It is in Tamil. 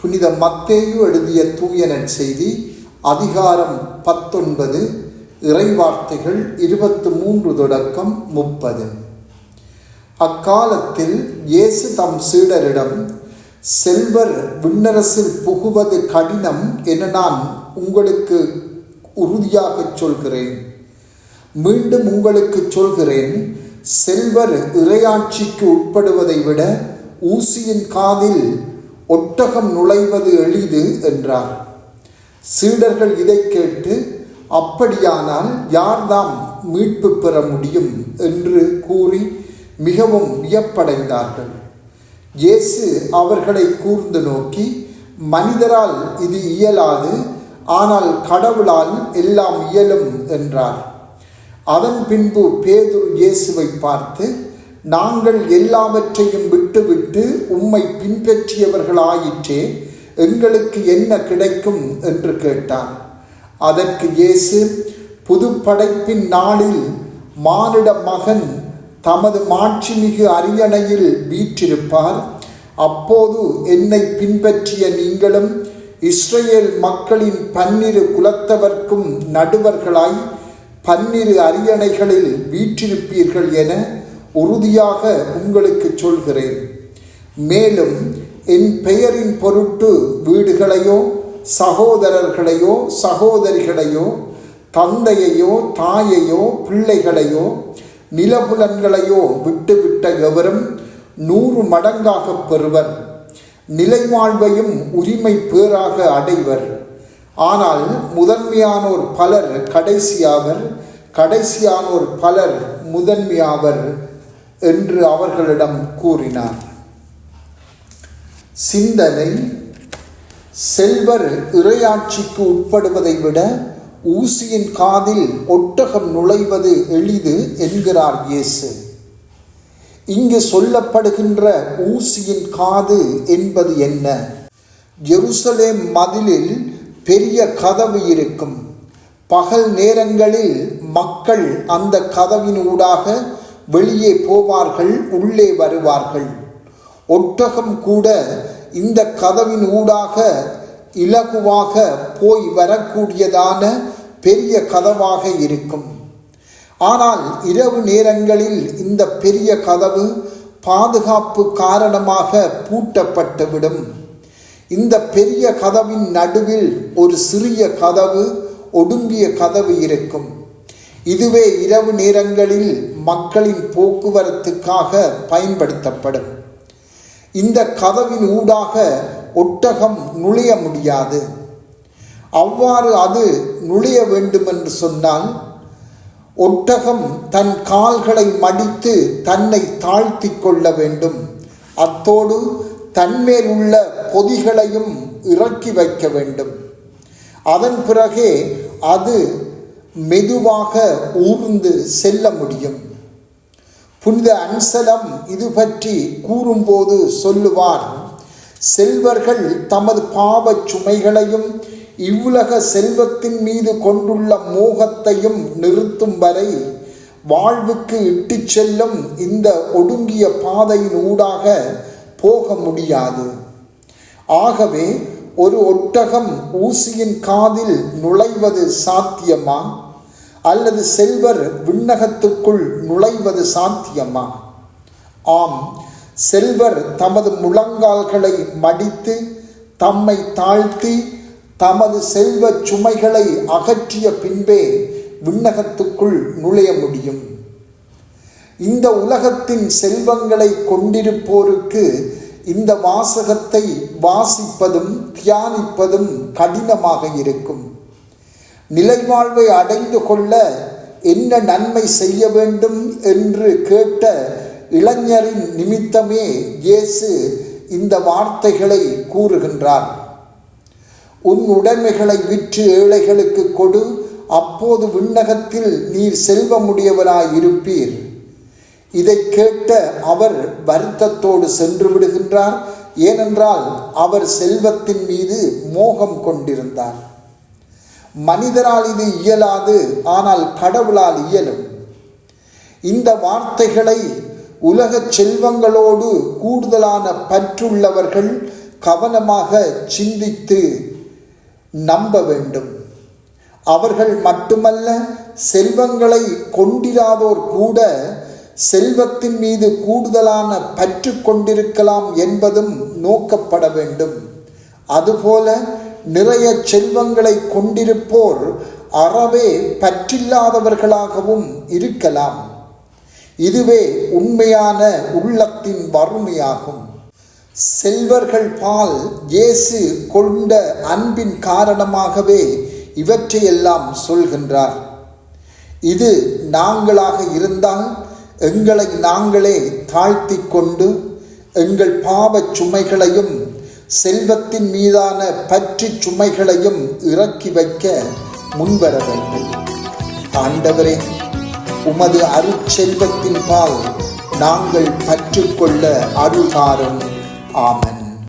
புனித மத்தேயு எழுதிய தூயனன் செய்தி அதிகாரம் பத்தொன்பது இறைவார்த்தைகள் இருபத்து மூன்று தொடக்கம் முப்பது. அக்காலத்தில் இயேசு தம் சீடரிடம் செல்வர் விண்ணரசில் புகுவது கடினம் என நான் உங்களுக்கு உறுதியாகச் சொல்கிறேன். மீண்டும் உங்களுக்கு சொல்கிறேன் செல்வர் இறையாட்சிக்கு உட்படுவதை விட ஊசியின் காதில் ஒட்டகம் நுழைவது எளிது என்றார். சீடர்கள் இதை கேட்டு அப்படியானால் யார்தாம் மீட்பு பெற முடியும்? என்று கூறி மிகவும் வியப்படைந்தார்கள். இயேசு அவர்களை கூர்ந்து நோக்கி மனிதரால் இது இயலாது ஆனால் கடவுளால் எல்லாம் இயலும் என்றார். அதன் பின்பு பேதுரு இயேசுவை பார்த்து நாங்கள் எல்லாவற்றையும் விட்டுவிட்டு உம்மை பின்பற்றியவர்களாயிற்றே எங்களுக்கு என்ன கிடைக்கும் என்று கேட்டார் அதற்கு இயேசு புது படைப்பின் நாளில் மானிட மகன் தமது மாட்சிமிகு அரியணையில் வீற்றிருப்பார். அப்போது என்னை பின்பற்றிய நீங்களும் இஸ்ரேல் மக்களின் பன்னிரு குலத்தவர்க்கும் நடுவர்களாய் பன்னிரு அரியணைகளில் வீற்றிருப்பீர்கள் என உறுதியாக உங்களுக்கு சொல்கிறேன். மேலும் என் பெயரின் பொருட்டு வீடுகளையோ சகோதரர்களையோ சகோதரிகளையோ தந்தையையோ தாயையோ பிள்ளைகளையோ நிலபுலன்களையோ விட்டுவிட்ட எவரும் நூறு மடங்காக பெறுவர். நிலைவாழ்வையும் உரிமை பேராக அடைவர். ஆனால் முதன்மையானோர் பலர் கடைசியாவர் கடைசியானோர் பலர் முதன்மையாவர். என்று அவர்களிடம் கூறினார். சிந்தனை செல்வர் இறையாட்சிக்கு உட்படுவதை விட ஊசியின் காதில் ஒட்டகம் நுழைவது எளிது என்கிறார் இயேசு. இங்கு சொல்லப்படுகின்ற ஊசியின் காது என்பது என்ன? ஜெருசலேம் மதிலில் பெரிய கதவு இருக்கும். பகல் நேரங்களில் மக்கள் அந்த கதவின் ஊடாக வெளியே போவார்கள் உள்ளே வருவார்கள். ஒட்டகம் கூட இந்த கதவின் ஊடாக இலகுவாக போய் வரக்கூடியதான பெரிய கதவாக இருக்கும். ஆனால் இரவு நேரங்களில் இந்த பெரிய கதவு பாதுகாப்பு காரணமாக பூட்டப்பட்டுவிடும். இந்த பெரிய கதவின் நடுவில் ஒரு சிறிய கதவு ஒடுங்கிய கதவு இருக்கும். இதுவே இரவு நேரங்களில் மக்களின் போக்குவரத்துக்காக பயன்படுத்தப்படும். இந்த கதவின் ஊடாக ஒட்டகம் நுழைய முடியாது. அவ்வாறு அது நுழைய வேண்டும் என்று சொன்னால் ஒட்டகம் தன் கால்களை மடித்து தன்னை தாழ்த்தி கொள்ள வேண்டும். அத்தோடு தன்மேல் உள்ள பொதிகளையும் இறக்கி வைக்க வேண்டும். அதன் பிறகே அது மெதுவாக ஊர்ந்து செல்ல முடியும். புனித அன்சலம் இது பற்றி கூறும்போது சொல்லுவார். செல்வர்கள் தமது பாவச் சுமைகளையும் இவ்வுலக செல்வத்தின் மீது கொண்டுள்ள மோகத்தையும் நிறுத்தும் வரை வாழ்வுக்கு இட்டுச் செல்லும் இந்த ஒடுங்கிய பாதையின் ஊடாக போக முடியாது. ஆகவே ஒரு ஒட்டகம் ஊசியின் காதில் நுழைவது சாத்தியமா? அல்லது செல்வர் விண்ணகத்துக்குள் நுழைவது சாத்தியமா? ஆம் செல்வர் தமது முழங்கால்களை மடித்து தம்மை தாழ்த்தி தமது செல்வ சுமைகளை அகற்றிய பின்பே விண்ணகத்துக்குள் நுழைய முடியும். இந்த உலகத்தின் செல்வங்களை கொண்டிருப்போருக்கு இந்த வாசகத்தை வாசிப்பதும் தியானிப்பதும் கடினமாக இருக்கும். நிலைவாழ்வை அடைந்து கொள்ள என்ன நன்மை செய்ய வேண்டும் என்று கேட்ட இளைஞரின் நிமித்தமே இயேசு இந்த வார்த்தைகளை கூறுகின்றார். உன் உடைமைகளை விற்று ஏழைகளுக்கு கொடு அப்போது விண்ணகத்தில் நீர் செல்வமுடையவராய் இருப்பீர் இதை கேட்ட அவர் வருத்தத்தோடு சென்று விடுகின்றார் ஏனென்றால் அவர் செல்வத்தின் மீது மோகம் கொண்டிருந்தார். மனிதரால் இது இயலாது ஆனால் கடவுளால் இயலும். இந்த வார்த்தைகளை உலக செல்வங்களோடு கூடுதலான பற்றுள்ளவர்கள் கவனமாக சிந்தித்து நம்ப வேண்டும். அவர்கள் மட்டுமல்ல செல்வங்களை கொண்டிராதோர் கூட செல்வத்தின் மீது கூடுதலான பற்று கொண்டிருக்கலாம் என்பதும் நோக்கப்பட வேண்டும். அதுபோல நிறைய செல்வங்களை கொண்டிருப்போர் அறவே பற்றில்லாதவர்களாகவும் இருக்கலாம். இதுவே உண்மையான உள்ளத்தின் வறுமையாகும். செல்வர்கள் பால் இயேசு கொண்ட அன்பின் காரணமாகவே இவற்றையெல்லாம் சொல்கின்றார். இது நாங்களாக இருந்தால் எங்களை நாங்களே தாழ்த்தி கொண்டு எங்கள் பாவச் சுமைகளையும் செல்வத்தின் மீதான பற்றி சுமைகளையும் இறக்கி வைக்க முன்வர வேண்டும். ஆண்டவரே உமது அருட்செல்வத்தின் பால் நாங்கள் பற்றுக்கொள்ள அருகாரம் ஆமன்.